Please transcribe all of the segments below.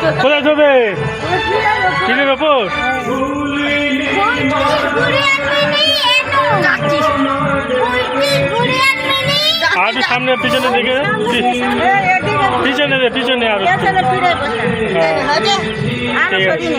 কোথায় শোবে টিনের ওপর? আর সামনে পিছনে দিকে পিছনে দে পিছনে আর। ঠিক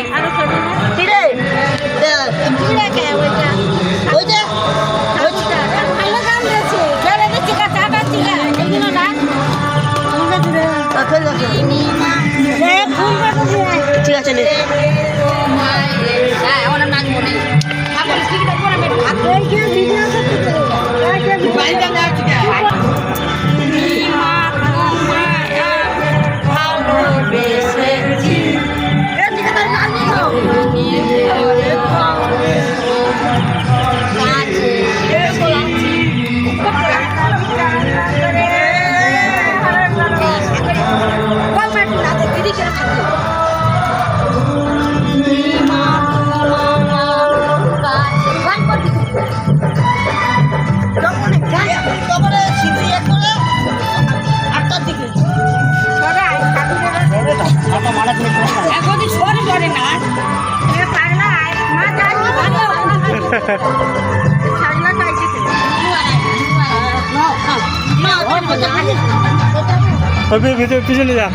ভিতরে পিছনে যা।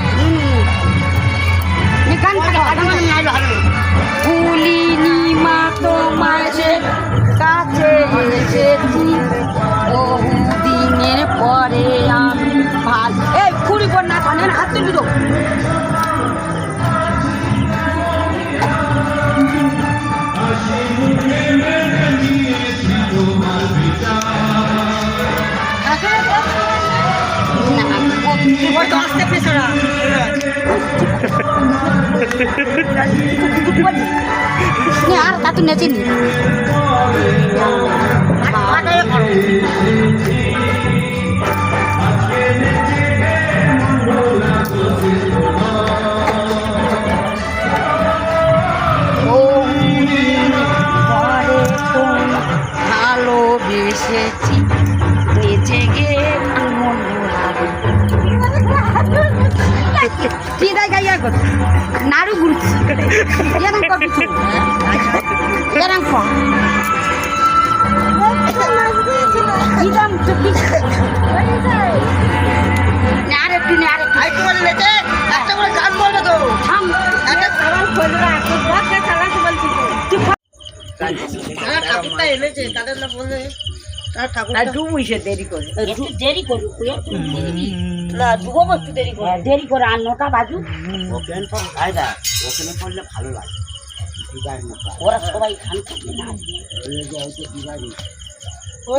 ভুলিনি মা তোমার তা তো নেচিনি ভালোবেসেছি। চিদাই গাইয়া কর নাড়ু করছি এরম কর চিদাম চুপি আর নে আর আরেকটু বলে লেটে একটা করে গান বলবে তো। থাম। একটা চুপ আমার ঠাকুরটা এনেছে তাদের না বললে তার ঠাকুরটা দেরি করে। একটু দেরি করু না ডুবো একটু দেরি করে। দেরি করে আর নটা বাজু ওখানে পড়লে ভালো লাগে। ওরা সবাই খান খাবে না।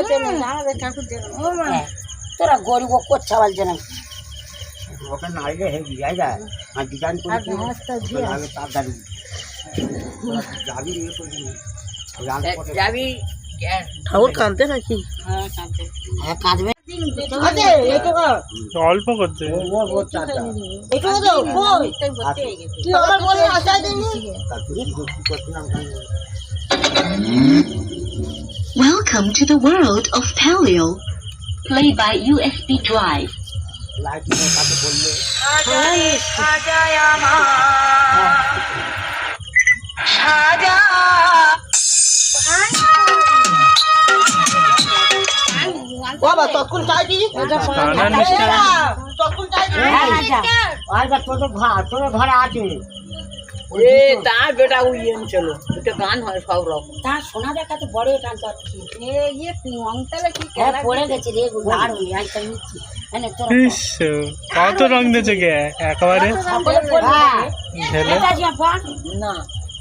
যে না যেন ও হ্যাঁ, তোরা গরিব করছে বলছে না। ওখানে আইলে হেভি জায়গা আর ডিজাইন করে তাড়াতাড়ি যাবি যাবি ঠাকুর কাঁদতে নাকি হ্যাঁ কাঁদবে আছে এটো অল্প করছে ও ও ও চাচা এটো তো কই কি আমার বলে আশাই দিনি তারপর কি করছিলাম Welcome to the world of Paleo. Play by USB Drive. Light কাছে বললে বাবা তখন তখন আচ্ছা তোর তো ঘর তোর ঘরে আছে। এ তার বেটা উইয়েন চলো এটা গান হয় সব রকম। তার সোনা দেখাতে বড় ইয়ে কি হ্যাঁ পড়ে গেছে রে দাঁড় হয়ে নিচ্ছি। হ্যাঁ কত রং দিয়েছে গে একেবারে। হ্যাঁ। না।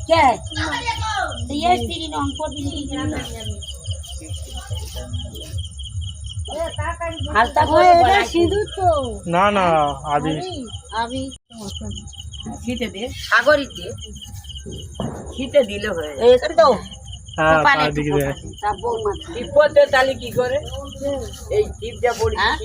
কে? তো স্ত্রী রং করবি না না আমি শীতে দে সাগরই দে শীতে দিলে হয়ে এখানে হ্যাঁ তার হ্যাঁ?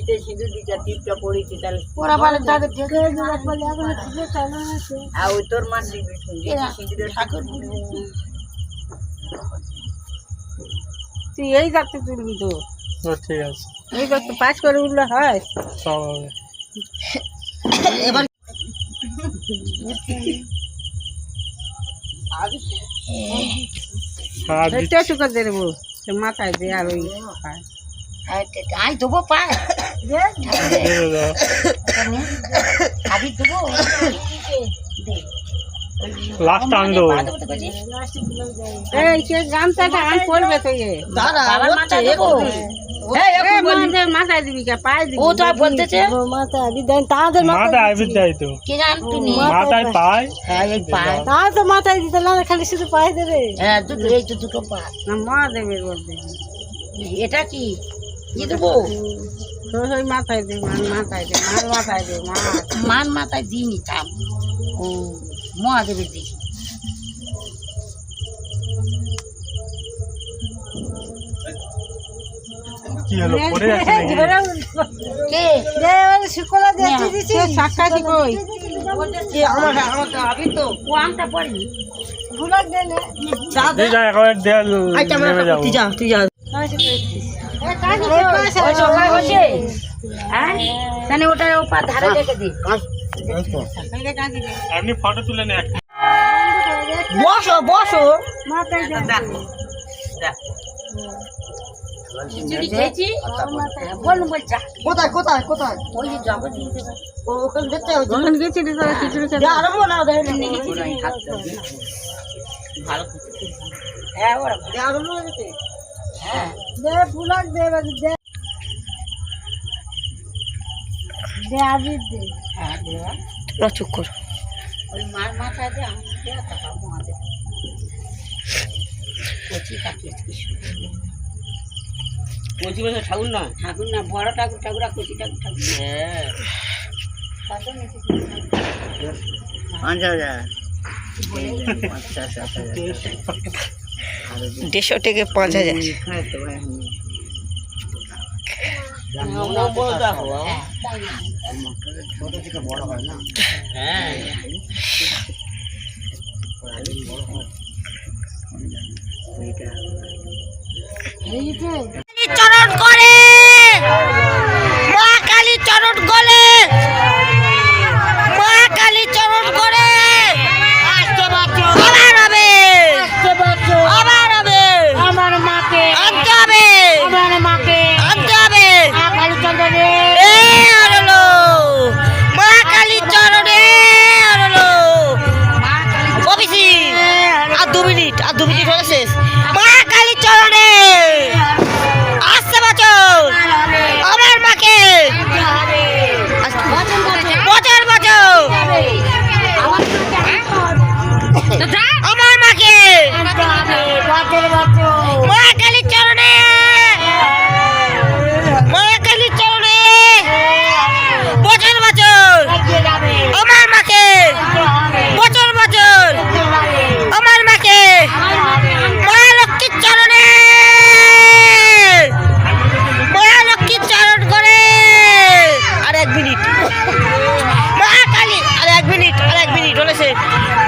তুই এই গাছটা তুলবি তো ঠিক আছে। এই পাঁচ করে উঠলে হয়? সব হবে। দিচ্ছি। একটু করে দেবো। সে মাথায় দিয়ে আর ওই। আই দেবো পায়। দিয়ে। খাবি দেবো। দেবো এই সে গামছাটা আন পড়বে তো ইয়ে দাদা মাথায় দেবো। এ, মাথায় দিবি কে? পায়ে দিবি। ও তো বলতেছে মাথায় তাদের মাথায় আইবির তো। কে জান তুমি মাথায় পায়। হ্যাঁ পায়। তা তো মাথায় দিতে না খালি শুধু পায়ে দেবে। হ্যাঁ দুটো এই তো দুটো পা। না মা দেবে এটা কি? কি দেবো? তো ওই মাথায় দে মান মাথায় দে মান মাথায় দে মা। মান মাথায় নিতাম ও মহাদেবের দিকে। কি হলো? পড়ে নাকি? কে? শুকলা দিয়ে দিছি সাক্ষাৎ কই? আমার আমার আবি তো। ও আমটা পড়ি। গুলাক দে নে। দিয়ে যা একবার দেয়াল নেমে যাব। যা তুই যা। পাশে ওই সকাল বসে হ্যাঁ? তাহলে ওটা ওপা ধারে রেখে দি। আপনি ফটো তুলে নেন একটা। বসো বসো। মাথায় দে খিচুড়ি খেয়েছি? বলুন বলছা কোথায় কোথায় কোথায়? ওই যে জব ওখানে দেখতে হবে যখন গেছিলি খিচুড়ি খেতে। ভালো হ্যাঁ ওরা হয়ে গেছে হ্যাঁ। দে ফুলাক দে দে। দে দে। হ্যাঁ দেওয়া রচক কর। ওই মার দে টাকা কচি কাটিয়েছে সুন্দর। কচি বছর ঠাকুর না ঠাকুর না বড় ঠাকুর ঠাকুর আর কচি ঠাকুর ঠাকুর। হ্যাঁ? পাঁচ হাজার। হাজার দেড়শো থেকে পাঁচ হাজার। হ্যাঁ। করে এক